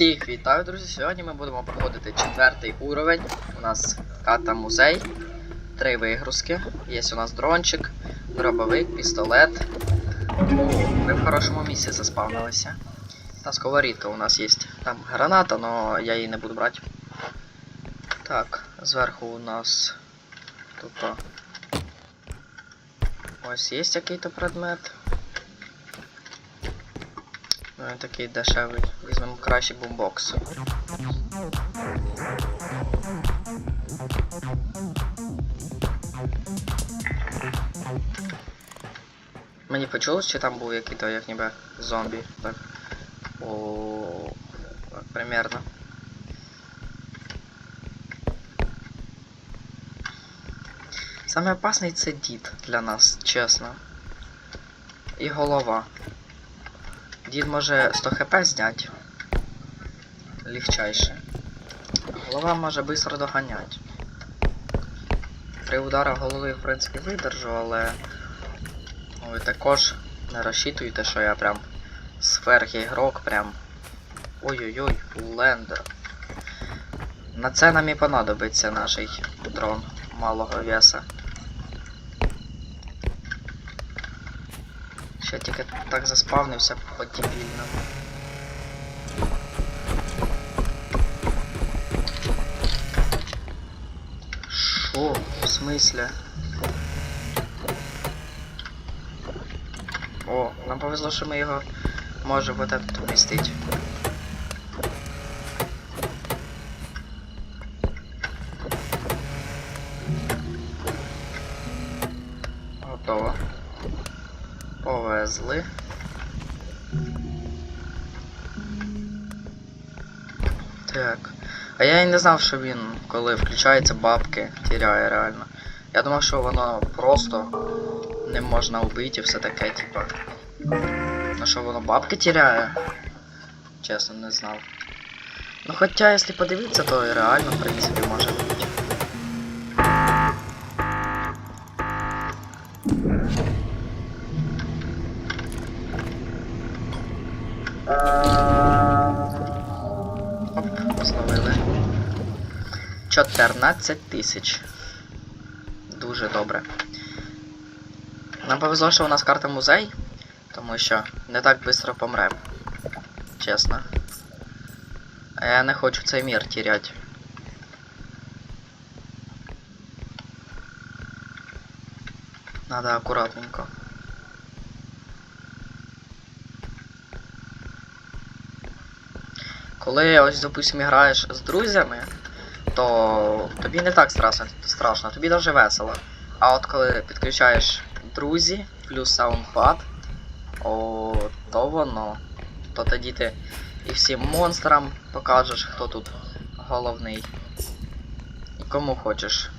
Всіх вітаю, друзі! Сьогодні ми будемо проходити четвертий уровень. У нас ката музей, три вигрузки. Є у нас дрончик, дробовик, пістолет. Ми в хорошому місці заспавнилися. Та сковорідка у нас є. Там граната, але я її не буду брати. Так, зверху у нас тут. Ось є який-то предмет. Ну, такий дешевий. Візьмемо краще бумбокс. Мені почулось, чи там був який-то як ніби зомбі. Так. О, примерно. Саме опасний це дід для нас, чесно. І голова. Дід може 100 хп зняти. Легчайше. Голова може швидко доганяти. При ударах голови, в принципі, видержу, але ви також не розчитуйте, що я прям сверхігрок, прям. Ой-ой-ой, лендер. На це нам і понадобиться наш дрон малого веса. Ще тільки так заспавнився по дебільному. Шо? В смысле? О, нам повезло, що ми його можемо вот этот вмістити. Готово. Повезли. Так. А я і не знав, що він, коли включається, бабки тіряє реально. Я думав, що воно просто не можна вбити і все таке, типа. Ну що воно бабки тіряє? Чесно, не знав. Ну хоча, якщо подивитися, то і реально, в принципі, може бути. 14 тисяч. Дуже добре. Нам повезло, що у нас карта музей, тому що не так швидко помрем. Чесно. А я не хочу цей мір тіряти. Надо акуратненько. Коли ось, допустим, граєш з друзями, то тобі не так страшно, страшно, тобі дуже весело. А от коли підключаєш друзі плюс саундпад, о, то воно. То тоді ти і всім монстрам покажеш, хто тут головний. І кому хочеш.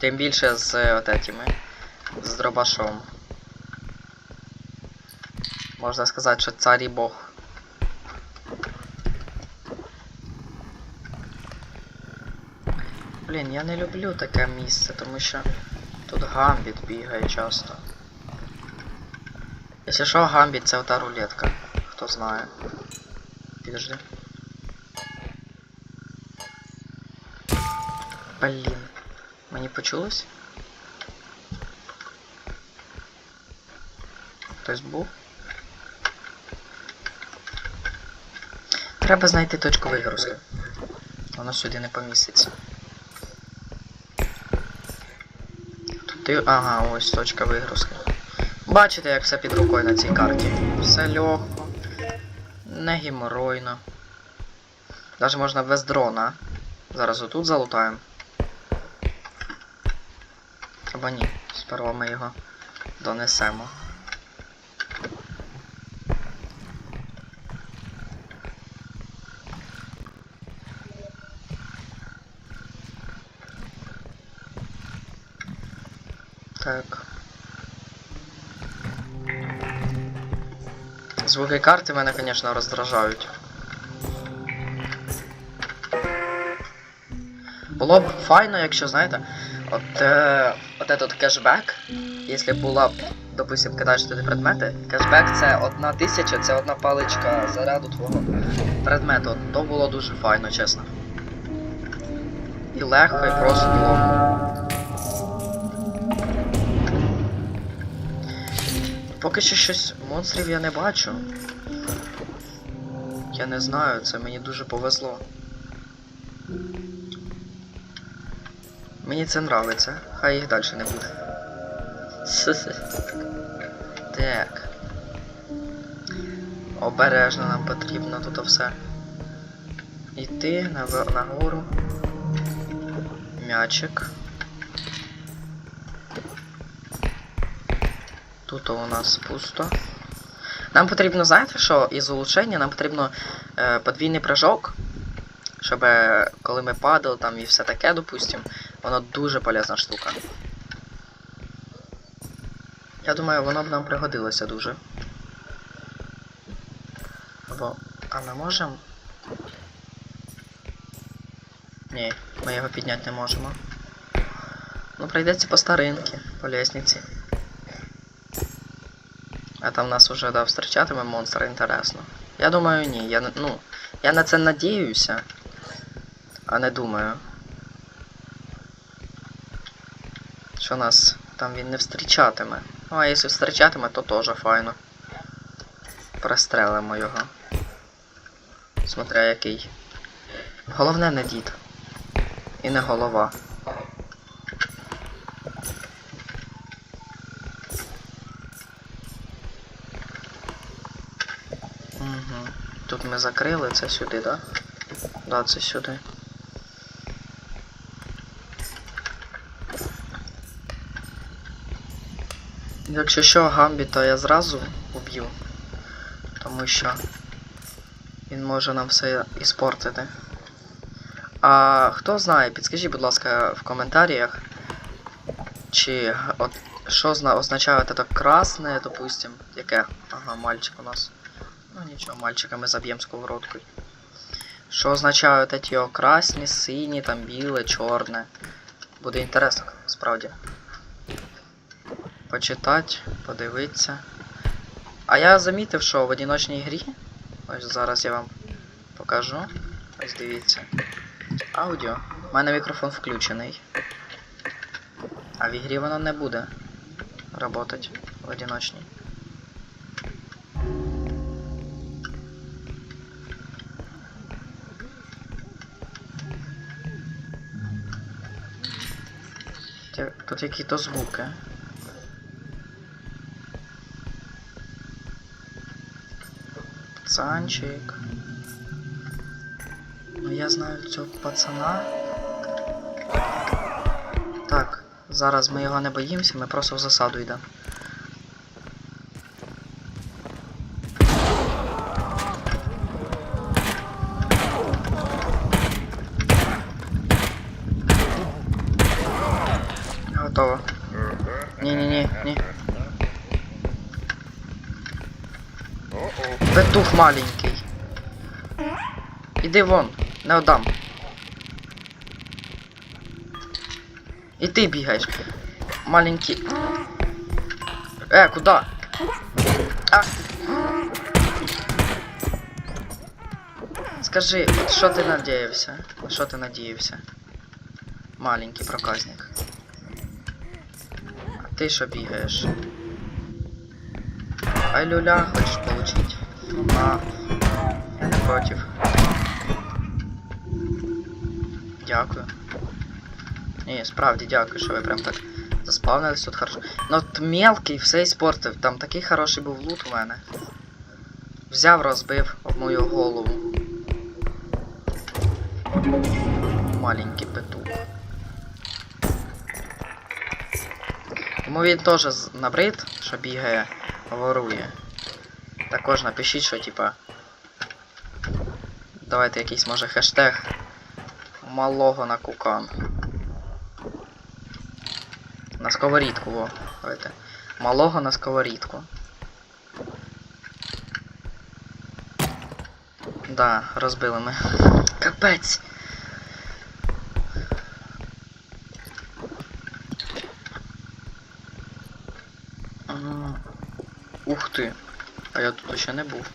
Тим більше з от етими, з дробашом. Можна сказати, що цар і бог. Блін, я не люблю таке місце, тому що тут гамбіт бігає часто. Якщо що, гамбіт це ота рулетка. Хто знає. Підожди. Блін. Мені почулось? Хтось був? Треба знайти точку вигрузки. Воно сюди не поміститься. Ти... Ага, ось точка вигрузки. Бачите, як все під рукою на цій карті. Все легко. Не геморойно. Даже можна без дрона. Зараз отут залутаємо. Або ні. Сперва ми його донесемо. Так. Звуки карти мене, звісно, роздражають. Було б файно, якщо, знаєте, от, е, от этот кешбек, якщо була б допустим, кидаєш туди предмети. Кешбек це одна тисяча, це одна паличка заряду твого предмету. То було дуже файно, чесно. І легко, і просто було. Поки що щось монстрів я не бачу. Я не знаю, це мені дуже повезло. Мені це нравиться, хай їх далі не буде. Так. Обережно нам потрібно тут все. Іти нагору. М'ячик. Тут у нас пусто. Нам потрібно, знаєте що, із улучшення нам потрібно е, подвійний прыжок. Щоб е, коли ми падали там і все таке, допустим, воно дуже полезна штука. Я думаю, воно б нам пригодилося дуже. Бо. А ми можемо? Ні, ми його підняти не можемо. Ну, прийдеться по старинки, по лестниці. А там нас уже да, встречатиме монстр, інтересно. Я думаю, ні. Я, ну, я на це надіюся, а не думаю. Що нас там він не встрічатиме. Ну, а якщо встрічатиме, то теж файно. Пристрелимо його. Смотря який. Головне не дід. І не голова. Тут ми закрили, це сюди, да? Да, це сюди. Якщо що, гамбіта я зразу уб'ю. Тому що він може нам все іспортити. А хто знає, підскажіть, будь ласка, в коментарях, чи от що означає это красне, допустим, яке? Ага, мальчик у нас. Нічого, мальчика ми заб'ємо сковородкою. Що означають эти о красні, сині, там біле, чорне. Буде інтересно, справді. Почитати, подивитися. А я замітив, що в одиночній грі. Ось зараз я вам покажу. Ось дивіться. Аудіо. У мене мікрофон включений. А в ігрі воно не буде работати в одиночній. Тут які-то звуки. Пацанчик. Ну я знаю цього пацана. Так, зараз ми його не боїмося, ми просто в засаду йдемо. Готово. Ні-ні-ні, ні. Петух маленький. Іди вон, не отдам. І ти бігаєш. Маленький. Е, куда? А. Скажи, от що ти надіявся? Що ти надіявся? Маленький проказник. А ти що бігаєш? Ай люля, хочеш получить? На. Я не против. Дякую. Ні, справді дякую, що ви прям так заспавнились тут хорошо. Ну от мелкий все іспортив, там такий хороший був лут у мене. Взяв, розбив об мою голову. Маленький петух. Тому він теж набрид, що бігає, ворує. Також напишіть, що типа. Давайте якийсь може хештег малого на кукан. На сковорідку, во. Давайте. Малого на сковорідку. Да, розбили ми. Капець. М. ти. А я тут ще не був.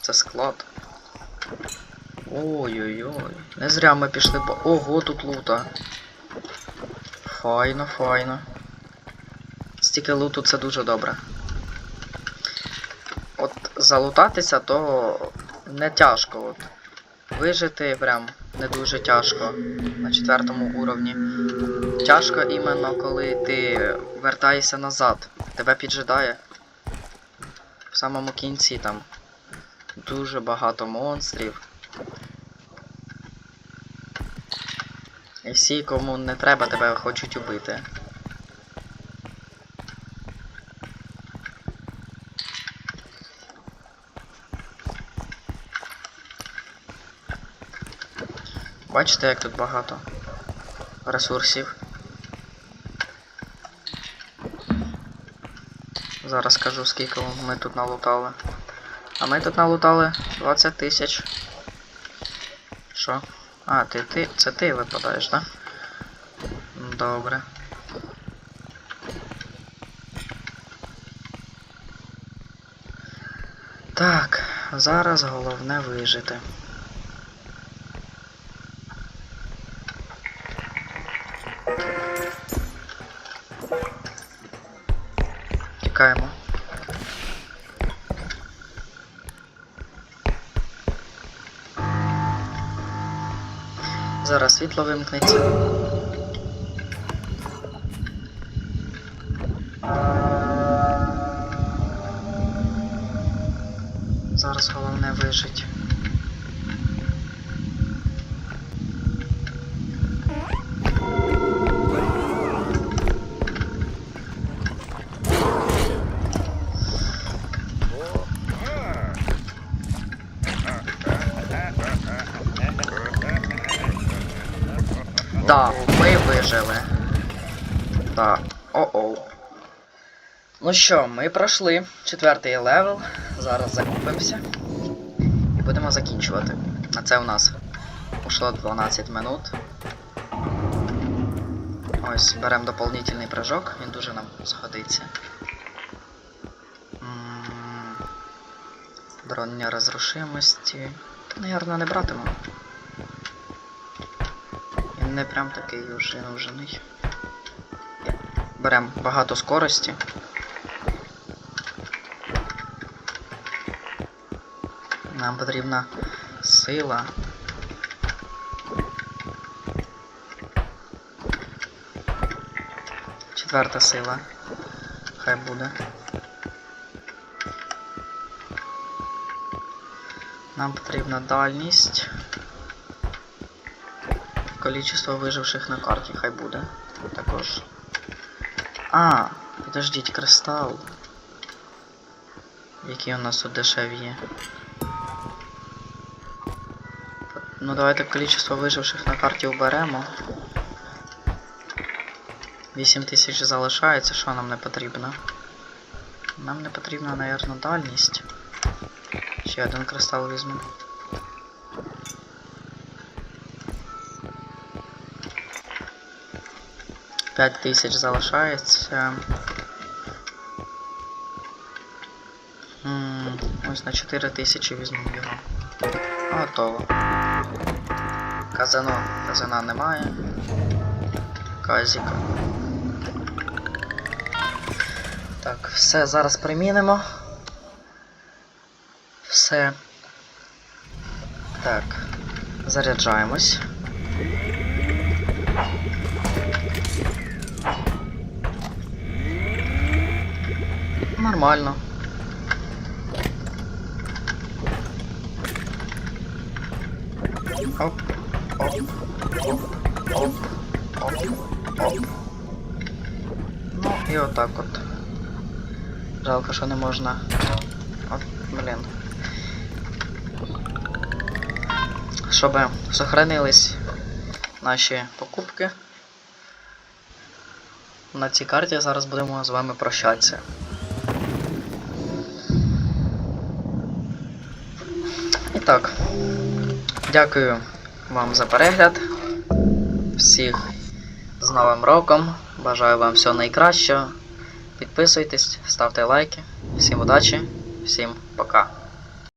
Це склад. Ой-ой-ой. Не зря ми пішли по. Ого, тут лута. Файно, файно. Стільки луту це дуже добре. От залутатися то не тяжко. От. Вижити прям не дуже тяжко на четвертому уровні. Тяжко іменно коли ти вертаєшся назад. Тебе піджидає. В самому кінці там дуже багато монстрів. І всі, кому не треба, тебе хочуть убити. Бачите, як тут багато ресурсів. Зараз скажу, скільки ми тут налутали. А ми тут налутали 20 тисяч. Що? А, ти, ти, це ти випадаєш, так? Да? Добре. Так, зараз головне вижити. Світло вимкнеться. Зараз головне вижить. Вижили. Да. О-оу. Ну що, ми пройшли четвертий левел. Зараз закупимося. І будемо закінчувати. А це у нас ушло 12 минут. Ось, беремо дополнительний прыжок, він дуже нам згодиться. М, Дрон неразрушимості. Та, наверное, не братиму. Не прям такий уже нужний. Беремо багато скорості. Нам потрібна сила. Четверта сила. Хай буде. Нам потрібна дальність количество выживших на карте, хай буде. Також. А, подождіть, кристал. Який у нас тут дешев є. Ну давайте количество виживших на карті уберемо. 8 тисяч залишається, що нам не потрібно. Нам не потрібна, мабуть, дальність. Ще один кристал візьмемо. 5000 залишається. М -м, ось на 4000 візьму його. Готово. Казано. Казана немає. Казіка. Так, все, зараз примінимо. Все. Так, заряджаємось. Нормально. Оп, оп, оп, оп, оп. Ну і отак от. Жалко, що не можна. От, блін. Щоб сохранились наші покупки. На цій карті зараз будемо з вами прощатися. Так. Дякую вам за перегляд. Всіх з Новим роком. Бажаю вам всього найкращого. Підписуйтесь, ставте лайки. Всім удачі, всім пока.